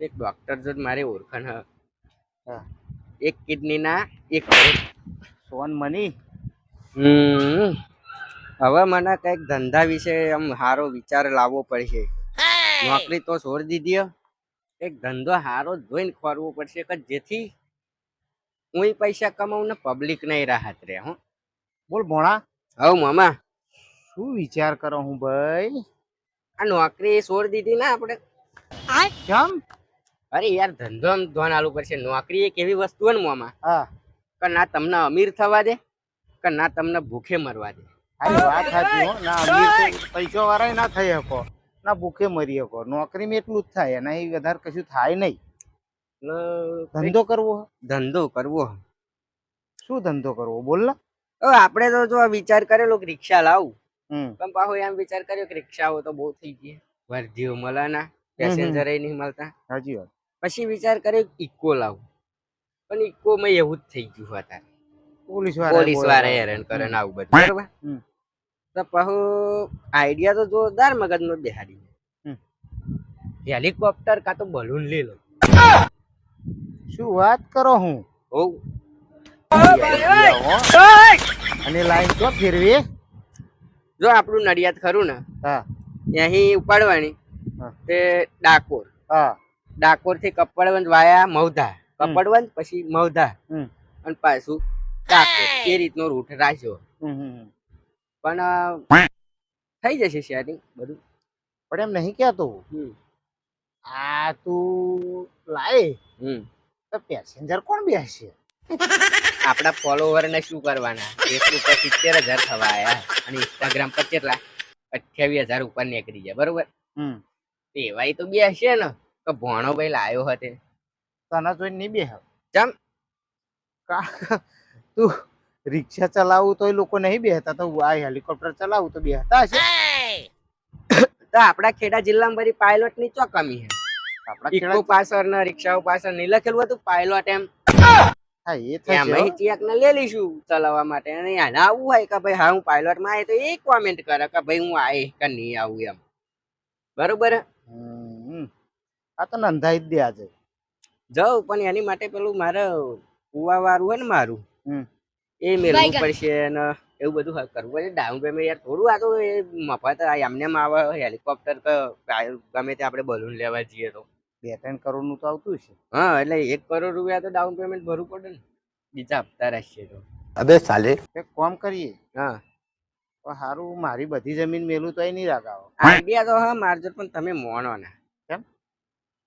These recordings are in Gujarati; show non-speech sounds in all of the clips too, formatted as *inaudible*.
એક ડોક્ટર જો મારે ઓળખાણ હ. એક કિડની ના એક સોન મની? હમ. હવે મને કંઈક ધંધા વિશે આમ સારો વિચાર લાવવો પડશે. નોકરી તો છોડી દીધી. એક ધંધો સારો જોઈને ખોરવો પડશે કે જેથી હું પૈસા કમાઉં ને પબ્લિક નહીં રાહત રહે હું. બોલ ભોણા. હવ મામા. શું વિચાર કરો હું ભાઈ? આ નોકરી છોડી દીધી ને આપણે. કેમ? અરે યાર ધંધો ધોન આલુ પડશે. નોકરી એક એવી વસ્તુ હે ને મોમાં હા. કે ના તમને અમીર થવા દે કે ના તમને ભૂખે મરવા દે. આ વાત સાચી હો. ના અમીર પૈસો વાળા ના થઈ શકો. ના ભૂખે મરી શકો. નોકરીમાં એટલું જ થાય. એના વધારે કશું થાય નહીં. એટલે ધંધો કરવો. ધંધો કરવો. શું ધંધો કરવો? બોલ ને. હવે આપણે તો જો આ વિચાર કરેલો કે રિક્ષા લાવું. હમ. પણ પાછો એમ વિચાર કર્યો કે રિક્ષાઓ તો બહુ થઈ ગઈ. વર્ધીઓ મળે ના. પેસેન્જર નહીં મળતા. સાચી વાત. પછી વિચાર કર્યો ઇકો લાવું. પણ ઇકો માં એવું જ થઈ ગયું હતા પોલીસ પોલીસવાળા હેરાન કરે ને આવું બધું. બરોબર? તો પહુ આઈડિયા તો જોરદાર મગજનો હમ. હેલિકોપ્ટર કાં તો બલૂન લઈ લો. શું વાત કરો હું? ઓ અને લાઈન તો ફેરવી. જો આપણું નડિયાદ ખરું ને હા. અહીં ઉપાડવાની તે ડાકોર. હા. ડાકોરથી કપડવંજ વાયા મૌધા કપડવંજ પછી મૌધા અને પાછું ડાકોર. એ રીતનો રૂટ રાખ્યો. હમ, હમ, હમ. પણ થઈ જશે શેરિંગ બધું. પણ એમ નહીં કહેતો. હમ. આ તું લાય. હમ. તો પેસેન્જર કોણ બેસશે આપણા ફોલોવર ને શું કરવાના? ફેસબુક પર સિત્તેર હજાર થવા આવ્યા અને ઇન્સ્ટાગ્રામ પર કેટલા? અઠ્યાવીસ હજાર ઉપર નીકળી જાય બરોબર? હમ. એવાય તો બે હશે ને. કે ભણો ભાઈ લાયો હતે તને જોઈને નહીં બેહ? ચમ? તું રિક્ષા ચલાવું તો લોકો નહીં બેહતા તો આ હેલિકોપ્ટર ચલાવું તો બેહતા હશે. *coughs* તો આપણા ખેડા જિલ્લામાં બધી પાયલોટની ચો કમી હે? આપણા ખેડા પાસર ને રિક્ષાઓ પાસર નહીં લખેલું હતું પાયલોટ એમ. હા એ થઈ એમાં. ચેક ને લઈ લઈશું ચલાવવા માટે. અને આને આવું હોય કે ભાઈ હા હું પાયલોટમાં આવે તો એ કોમેન્ટ કરે કે ભાઈ હું આય કે નહીં આવું એમ. બરોબર? હમ. આ તો નંધાઈ જ દે આજે જાઉં પણ એની માટે પેલું મારે કુવા વાળું હોય ને મારું હમ. એ મેળવું પડશે ને એવું બધું કરવું પડશે. ડાઉન પેમેન્ટ યાર થોડું આ તો એ મફત આ એમને એમ આવે હેલિકોપ્ટર ગમે તે આપણે બલૂન લેવા જઈએ તો. બે ત્રણ કરોડનું તો આવતું છે હા એટલે એક કરોડ રૂપિયા તો ડાઉન પેમેન્ટ ભરવું પડે ને. બીજા હપ્તા રહેશે તો. અબે સાલે. એક કોમ કરીએ. હા. તો હારું મારી બધી જમીન મેલું તો એ નહીં રાખાવો આઈડિયા તો હા મારજો પણ તમે મોણો ના?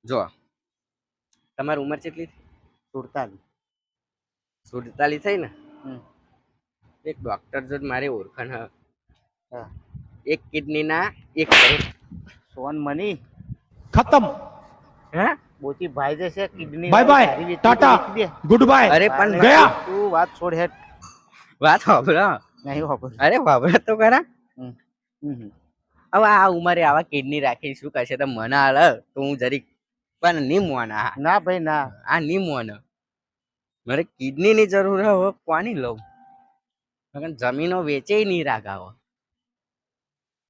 જો તમારી ઉંમર કેટલી સુડતાલીસ. સુડતાલીસ થઈ ને? એક ડોક્ટર જો મારી ઓળખાણ એક કિડનીના એક સોન મની? ખતમ. હે? બોચી ભાઈ જશે kidney bye bye tata good bye અરે પણ ગયા. તું વાત છોડ હેટ વાત હોબરા નહીં હોબરા અરે હોબરા તો કરા હવે આ ઉંમરે આવા કિડની રાખી શું કરશે તો મને હાલ તો હું જરીક પણ નહીં મોન ના ભાઈ ના. આ નહીં મોન મારે કિડની ની જરૂર હોય કોની લઉં? જમીનો વેચે નહીં રાખાવો